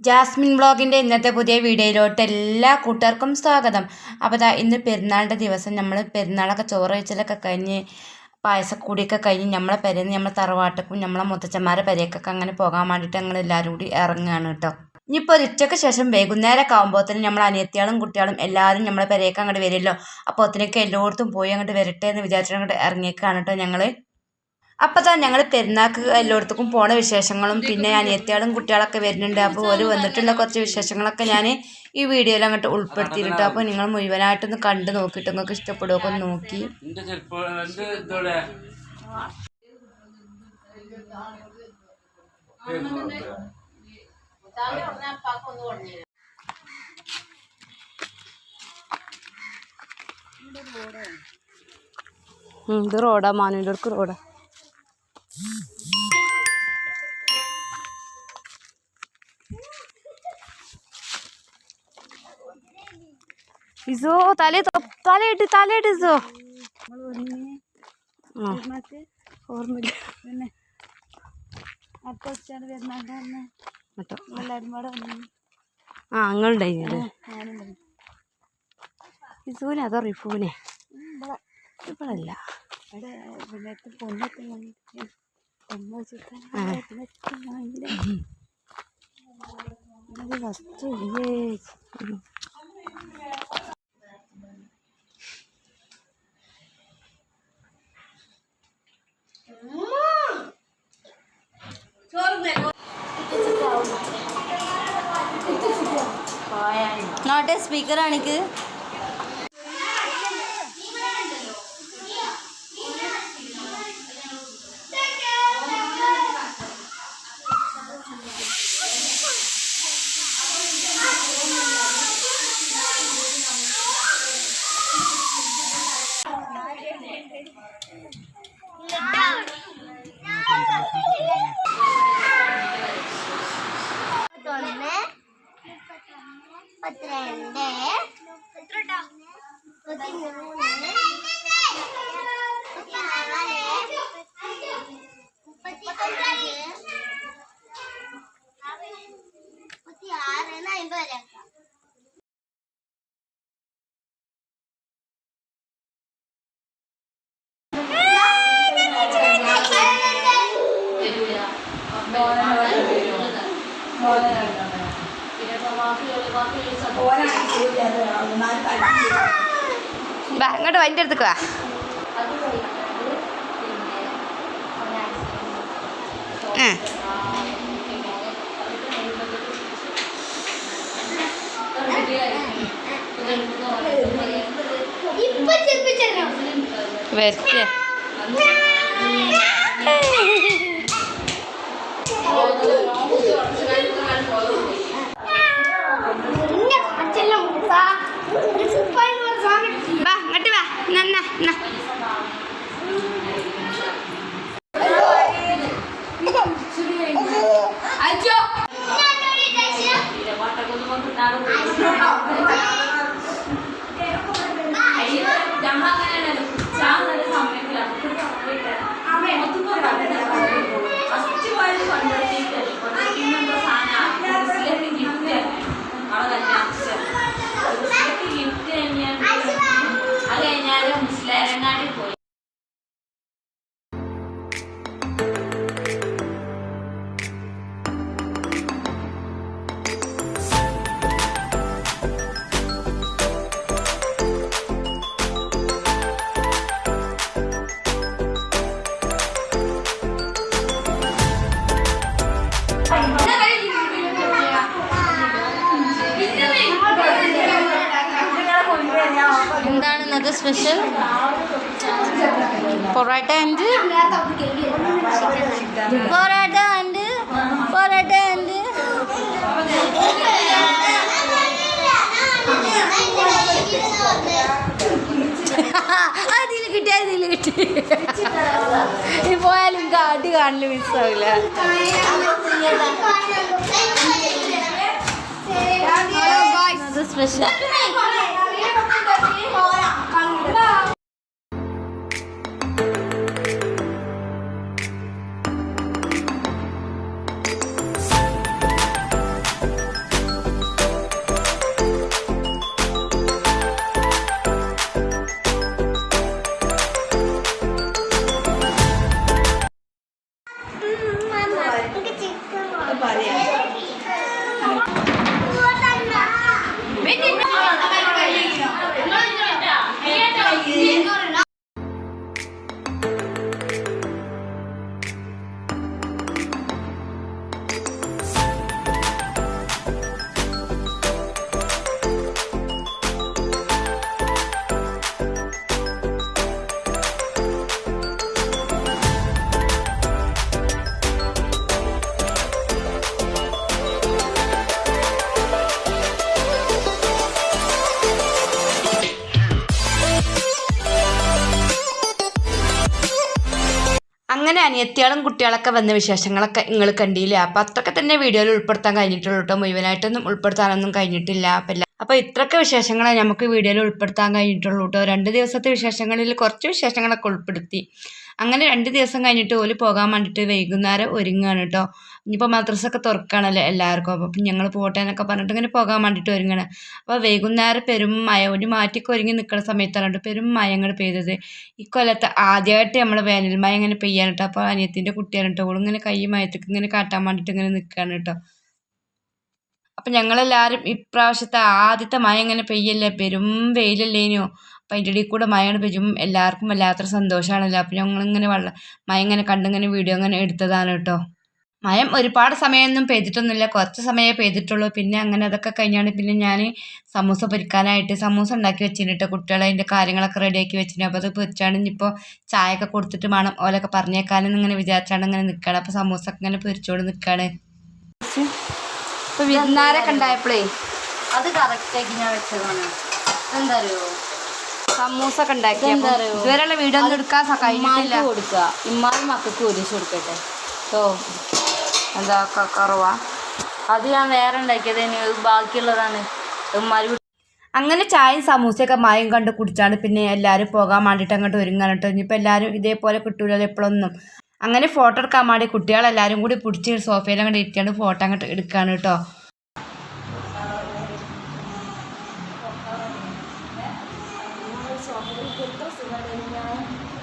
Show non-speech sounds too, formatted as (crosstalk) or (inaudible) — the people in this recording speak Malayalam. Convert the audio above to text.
ജാസ്മിൻ വ്ളോഗിന്റെ ഇന്നത്തെ പുതിയ വീഡിയോയിലോട്ട് എല്ലാ കൂട്ടുകാർക്കും സ്വാഗതം. അപ്പോൾ ദാ ഇന്ന് പെരുന്നാളിന്റെ ദിവസം. നമ്മൾ പെരുന്നാളൊക്കെ ചോറ് വെച്ചലൊക്കെ കഴിഞ്ഞ് പായസക്കൂടിയൊക്കെ കഴിഞ്ഞ് നമ്മളെ പെരേന്ന് നമ്മളെ തറവാട്ടക്കും നമ്മളെ മുത്തച്ഛന്മാരെ പെരേക്കൊക്കെ അങ്ങനെ പോകാൻ വേണ്ടിയിട്ട് ഞങ്ങൾ എല്ലാവരും കൂടി ഇറങ്ങുകയാണ് കേട്ടോ. ഇനിയിപ്പോൾ ഒരു ഉച്ചയ്ക്ക് ശേഷം വൈകുന്നേരമൊക്കെ ആകുമ്പോഴത്തേനും നമ്മളെ അനിയത്തിയാളും കുട്ടികളും എല്ലാവരും നമ്മളെ പെരേക്ക് അങ്ങോട്ട് വരുമല്ലോ അപ്പോൾ ഒത്തിരിയൊക്കെ എല്ലായിടത്തും പോയി അങ്ങോട്ട് വരട്ടെ എന്ന് വിചാരിച്ചിട്ട് അങ്ങോട്ട് ഇറങ്ങിയേക്കാണ് കേട്ടോ ഞങ്ങൾ അപ്പോൾ തന്നെ ഞങ്ങൾ പെരുന്നാൾക്ക് എല്ലായിടത്തേക്കും പോണ വിശേഷങ്ങളും പിന്നെ അനിയത്തിയാളും കുട്ടികളൊക്കെ വരുന്നുണ്ട്. അപ്പോൾ ഒരു വന്നിട്ടുള്ള കുറച്ച് വിശേഷങ്ങളൊക്കെ ഞാൻ ഈ വീഡിയോയിൽ അങ്ങോട്ട് ഉൾപ്പെടുത്തിയിട്ടോ അപ്പോൾ നിങ്ങൾ മുഴുവനായിട്ടൊന്ന് കണ്ട് നോക്കിയിട്ട് നിങ്ങൾക്ക് ഇഷ്ടപ്പെടുമൊക്കെ ഒന്ന് നോക്കി. ഇത് റോഡാ മാനുവിന്റെ അടുക്ക് റോഡാ. ഇസോ തലേ തലയിട്ട് തലയിട്ട് ഇസോ. ഓർമ്മയില്ല. പിന്നെ അടുത്ത ഉച്ചയാണ് വരുന്നുണ്ട് തന്നെ എല്ലാവരും കൂടെ ആ വന്നു. ഇസൂനെ അതോ റിഫൂനെ ഇപ്പോഴല്ല ഇവിടെ നോട്ടെ സ്പീക്കർ മുപ്പത്തിരണ്ട് മുപ്പത്തിമൂന്ന് മുപ്പത്തിനാല് മുപ്പത്തിയഞ്ച് മുപ്പത്തിയാറ് ഇങ്ങോട്ട് വൈന്റെ അടുത്തേക്ക് വാ ആ ഇപ്പൊ ചെറുപ്പിച്ചോ വരട്ടെ അച്ഛനും ഒരു സുപ്പായി സാധനം വാ ഇങ്ങോട്ട് വാ എന്നാ എന്നാ എന്നാ അത് (laughs) എന്താണ് ഇന്നത്തെ special parotta and parotta and parotta and (laughs) അതിൽ കിട്ടി അതിൽ കിട്ടി. പോയാലും കാട്ടി കാണൽ മിസ്സാവില്ല സ്പെഷ്യൽ അങ്ങനെ അനിയത്തിയാളും കുട്ടികളൊക്കെ വന്ന വിശേഷങ്ങളൊക്കെ നിങ്ങൾ കണ്ടില്ലേ? അപ്പോൾ അത്രയൊക്കെ തന്നെ വീഡിയോയിൽ ഉൾപ്പെടുത്താൻ കഴിഞ്ഞിട്ടുള്ളൂ കേട്ടോ മുഴുവനായിട്ടൊന്നും ഉൾപ്പെടുത്താനൊന്നും കഴിഞ്ഞിട്ടില്ല. അപ്പം അപ്പോൾ ഇത്രയൊക്കെ വിശേഷങ്ങളെ നമുക്ക് വീഡിയോയിൽ ഉൾപ്പെടുത്താൻ കഴിഞ്ഞിട്ടുള്ളൂ കേട്ടോ രണ്ട് ദിവസത്തെ വിശേഷങ്ങളിൽ കുറച്ച് വിശേഷങ്ങളൊക്കെ ഉൾപ്പെടുത്തി. അങ്ങനെ രണ്ട് ദിവസം കഴിഞ്ഞിട്ട് ഓൽ പോകാൻ വേണ്ടിയിട്ട് വൈകുന്നേരം ഒരുങ്ങുകയാണ് കേട്ടോ ഇനിയിപ്പോൾ മദ്രസൊക്കെ തുറക്കുകയാണല്ലോ എല്ലാവർക്കും. അപ്പോൾ ഞങ്ങൾ പോട്ടെ എന്നൊക്കെ പറഞ്ഞിട്ട് ഇങ്ങനെ പോകാൻ വേണ്ടിയിട്ട് ഒരുങ്ങണം. അപ്പോൾ വൈകുന്നേരം പെരും മഴ ഒരു മാറ്റിക്ക് ഒരുങ്ങി നിൽക്കുന്ന സമയത്താണ് കേട്ടോ പെരും മഴ അങ്ങോട്ട് പെയ്തത്. ഈ കൊല്ലത്ത് ആദ്യമായിട്ട് നമ്മൾ വേനൽ മഴ ഇങ്ങനെ പെയ്യാണ് കേട്ടോ അപ്പോൾ അനിയത്തിന്റെ കുട്ടിയാണ് കേട്ടോ ഓളിങ്ങനെ കൈ മയത്തേക്ക് ഇങ്ങനെ കാട്ടാൻ വേണ്ടിയിട്ട് ഇങ്ങനെ നിൽക്കുകയാണ് കേട്ടോ അപ്പം ഞങ്ങളെല്ലാവരും ഇപ്രാവശ്യത്തെ ആദ്യത്തെ മഴ ഇങ്ങനെ പെയ്യല്ലേ? പെരും വെയിലല്ലേനോ. അപ്പം അതിന്റെ ഇടയിൽ കൂടെ മഴ പെയ്യും എല്ലാവർക്കും വല്ലാത്തൊരു സന്തോഷമാണല്ലോ അപ്പം ഞങ്ങളിങ്ങനെ വെള്ളം മഴ ഇങ്ങനെ കണ്ടിങ്ങനെ വീഡിയോ ഇങ്ങനെ എടുത്തതാണ് കേട്ടോ. മയം ഒരുപാട് സമയമൊന്നും പെയ്തിട്ടൊന്നുമില്ല. കുറച്ച് സമയമേ പെയ്തിട്ടുള്ളൂ. പിന്നെ അങ്ങനെ അതൊക്കെ കഴിഞ്ഞാണ് പിന്നെ ഞാൻ സമൂസ പൊരിക്കാനായിട്ട് സമൂസ ഉണ്ടാക്കി വെച്ചിന് കേട്ടോ കുട്ടികളെ അതിന്റെ കാര്യങ്ങളൊക്കെ റെഡിയാക്കി വെച്ചിന്. അപ്പോൾ അത് പൊരിച്ചാണ് ഇനിയിപ്പോൾ ചായ ഒക്കെ കൊടുത്തിട്ട് വേണം ഓലൊക്കെ പറഞ്ഞേക്കാനെന്ന് ഇങ്ങനെ വിചാരിച്ചാണ് ഇങ്ങനെ നിൽക്കുകയാണ് അപ്പോൾ സമൂസ ഇങ്ങനെ പൊരിച്ചോണ്ട് നിൽക്കുകയാണ് ഇപ്പോൾ വിരുന്നാരൊക്കെ ഉണ്ടായപ്പോഴേ അത് കറക്റ്റാക്കി ഞാൻ വെച്ചതാണ്. എന്താ അറിയോ സമൂസ ഒക്കെ ഉണ്ടാക്കി അറിയോ? ഇതുവരെയുള്ള വീഡിയോ ഒന്നും എടുക്കാൻ സഹായിക്കില്ല കൊടുക്കുക. ഇമ്മാരും മക്കൾക്ക് ഒരുമിച്ച് കൊടുക്കട്ടെ. ഓ. എന്താ ക- അത് ഞാൻ വേറെ ഉണ്ടാക്കിയത്. ബാക്കിയുള്ളതാണ്. ഇമ്മാര് അങ്ങനെ ചായയും സമൂസയൊക്കെ മായം കണ്ട് കുടിച്ചാണ് പിന്നെ എല്ലാവരും പോകാൻ വേണ്ടിയിട്ട് അങ്ങോട്ട് ഒരുങ്ങാനിട്ട് ഇനിയിപ്പോൾ എല്ലാവരും ഇതേപോലെ കിട്ടൂലല്ലോ എപ്പോഴൊന്നും. അങ്ങനെ ഫോട്ടോ എടുക്കാൻ വേണ്ടി കുട്ടികളെല്ലാവരും കൂടി പിടിച്ച് സോഫയിൽ അങ്ങോട്ട് ഇരിക്കാണ്ട് ഫോട്ടോ അങ്ങോട്ട് എടുക്കുകയാണ് കേട്ടോ സോഫയിൽ ടാസ്ക്